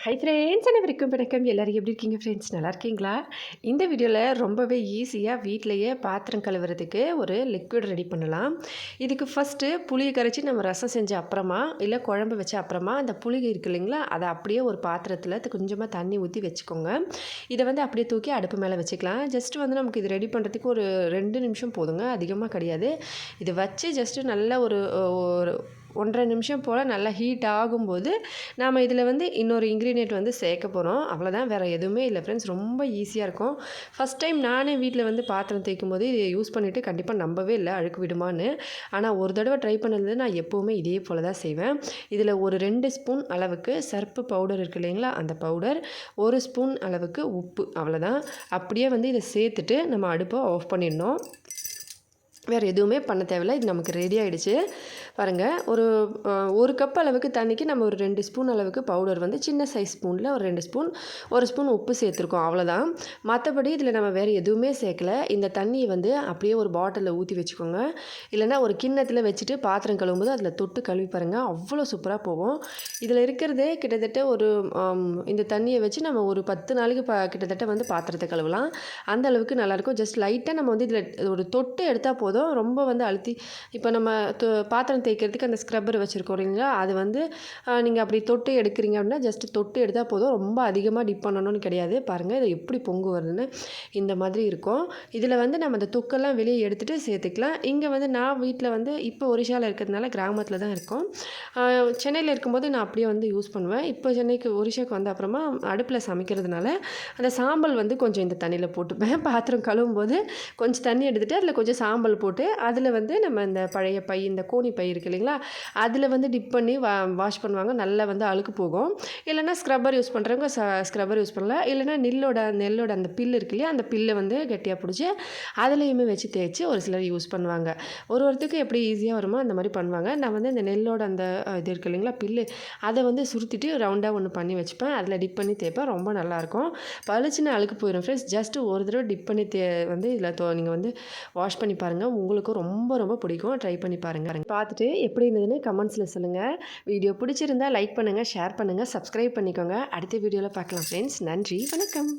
Hi friends அனைவருக்கும் வணக்கம். எல்லோரும் எப்படி இருக்கீங்க ஃப்ரெண்ட்ஸ் நல்லா இருக்கீங்களா? இந்த வீடியோவில் ரொம்பவே ஈஸியாக வீட்டிலையே பாத்திரம் கழுவுறதுக்கு ஒரு லிக்விட் ரெடி பண்ணலாம். இதுக்கு ஃபஸ்ட்டு புளியை கரைச்சி நம்ம ரசம் செஞ்ச அப்புறமா இல்லை குழம்பு வச்ச அப்புறமா அந்த புளி இருக்கு இல்லைங்களா? அதை அப்படியே ஒரு பாத்திரத்தில் கொஞ்சமாக தண்ணி ஊற்றி வச்சுக்கோங்க. இதை வந்து அப்படியே தூக்கி அடுப்பு மேலே வச்சுக்கலாம். ஜஸ்ட் வந்து நமக்கு இது ரெடி பண்ணுறதுக்கு ஒரு ரெண்டு நிமிஷம் போதுங்க. அதிகமாக கிடையாது. இது வச்சு ஜஸ்ட்டு நல்ல ஒரு ஒரு ஒன்றரை நிமிஷம் போல் நல்லா ஹீட் ஆகும்போது நாம் இதில் வந்து இன்னொரு இன்க்ரீடியன்ட் வந்து சேர்க்க போகிறோம் அவ்வளோதான் வேறு எதுவுமே இல்லை ஃப்ரெண்ட்ஸ் ரொம்ப ஈஸியாக இருக்கும். ஃபஸ்ட் டைம் நானே வீட்டில் வந்து பாத்திரம் தேய்க்கும் போது இதை யூஸ் பண்ணிவிட்டு கண்டிப்பாக நம்பவே இல்லை அழுக்கு விடுமான்னு. ஆனால் ஒரு தடவை ட்ரை பண்ணது நான் எப்போவுமே இதே போல் தான் செய்வேன். இதில் ஒரு ரெண்டு ஸ்பூன் அளவுக்கு சர்ப்பு பவுடர் இருக்குது இல்லைங்களா? அந்த பவுடர் ஒரு ஸ்பூன் அளவுக்கு உப்பு அவ்வளோதான் அப்படியே வந்து இதை சேர்த்துட்டு நம்ம அடுப்பை ஆஃப் பண்ணிடணும். வேறு எதுவுமே பண்ண தேவையில்ல. இது நமக்கு ரெடி ஆகிடுச்சு பாருங்கள் ஒரு ஒரு கப் அளவுக்கு தண்ணிக்கு நம்ம ஒரு ரெண்டு ஸ்பூன் அளவுக்கு பவுடர் வந்து சின்ன சைஸ் ஸ்பூனில் ஒரு ரெண்டு ஸ்பூன் ஒரு ஸ்பூன் உப்பு சேர்த்துருக்கோம். அவ்வளோதான் மற்றபடி இதில் நம்ம வேறு எதுவுமே சேர்க்கல. இந்த தண்ணியை வந்து அப்படியே ஒரு பாட்டிலில் ஊற்றி வச்சுக்கோங்க. இல்லைனா ஒரு கிண்ணத்தில் வச்சுட்டு பாத்திரம் கழுவும்போது அதில் தொட்டு கழுவி பாருங்கள் அவ்வளோ சூப்பராக போகும். இதில் இருக்கிறதே கிட்டத்தட்ட ஒரு இந்த தண்ணியை வச்சு நம்ம ஒரு பத்து நாளைக்கு ப கிட்டத்தட்ட வந்து பாத்திரத்தை கழுவலாம். அந்த அளவுக்கு நல்லாயிருக்கும் ஜஸ்ட் லைட்டாக நம்ம வந்து இதில் ஒரு தொட்டு எடுத்தால் போதும். போதும். ரொம்ப வந்து அழுத்தி இப்போ நம்ம பாத்திரம் தேய்க்கிறதுக்கு அந்த ஸ்க்ரப்பர் வச்சுருக்கோம் இல்லைங்களா? அது வந்து நீங்கள் அப்படி தொட்டு எடுக்கிறீங்க அப்படின்னா ஜஸ்ட்டு தொட்டு எடுத்தால் போதும். ரொம்ப அதிகமாக டிப் பண்ணணும்னு கிடையாது. பாருங்கள் இது எப்படி பொங்கு வருதுன்னு இந்த மாதிரி இருக்கும். இதில் வந்து நம்ம அந்த தொக்கெல்லாம் வெளியே எடுத்துகிட்டு சேர்த்துக்கலாம். இங்கே வந்து நான் வீட்டில் வந்து இப்போ ஒரிஷாவில் இருக்கிறதுனால கிராமத்தில் தான் இருக்கோம். சென்னையில் இருக்கும்போது நான் அப்படியே வந்து யூஸ் பண்ணுவேன். இப்போ சென்னைக்கு ஒரிஷாவுக்கு வந்த அப்புறமா அடுப்பில் சமைக்கிறதுனால அந்த சாம்பல் வந்து கொஞ்சம் இந்த தண்ணியில் போட்டுப்பேன். பாத்திரம் கழுவும் போது கொஞ்சம் தண்ணி எடுத்துகிட்டு அதில் கொஞ்சம் சாம்பல் போட்டு அதில் வந்து நம்ம இந்த பழைய பை இந்த கோணி பை இருக்கு இல்லைங்களா? அதில் வந்து டிப் பண்ணி வா வாஷ் பண்ணுவாங்க. நல்லா வந்து அழுக்கு போகும். இல்லைனா ஸ்க்ரப்பர் யூஸ் பண்ணுறவங்க ச ஸ்க்ரப்பர் யூஸ் பண்ணலாம். இல்லைனா நெல்லோட நெல்லோட அந்த பில்லு இருக்கு இல்லையா? அந்த பில்லை வந்து கெட்டியாக பிடிச்சி அதுலேயுமே வச்சு தேய்ச்சி ஒரு சிலர் யூஸ் பண்ணுவாங்க. ஒரு ஒருத்தருக்கு எப்படி ஈஸியாக வருமோ அந்த மாதிரி பண்ணுவாங்க. நான் வந்து இந்த நெல்லோட அந்த இது இருக்குது இல்லைங்களா? பில்லு அதை வந்து சுருத்திட்டு ரவுண்டாக ஒன்று பண்ணி வச்சுப்பேன். அதில் டிப் பண்ணி தேய்ப்பேன். ரொம்ப நல்லாயிருக்கும் பளிச்சுன்னு அழுக்கு போயிடும் ஃப்ரெண்ட்ஸ் ஜஸ்ட்டு ஒரு தடவை டிப் பண்ணி தே வந்து இதில் தோ நீங்கள் வந்து வாஷ் பண்ணி பாருங்கள் உங்களுக்கும் ரொம்ப ரொம்ப பிடிக்கும். ட்ரை பண்ணி பாருங்கள் பார்த்துட்டு பார்த்துட்டு எப்படி இருந்ததுன்னு கமெண்ட்ஸில் சொல்லுங்கள் வீடியோ பிடிச்சிருந்தா லைக் பண்ணுங்கள் ஷேர் பண்ணுங்கள் சப்ஸ்கிரைப் பண்ணிக்கோங்க. அடுத்த வீடியோவில் பார்க்கலாம் ஃப்ரெண்ட்ஸ் நன்றி வணக்கம்.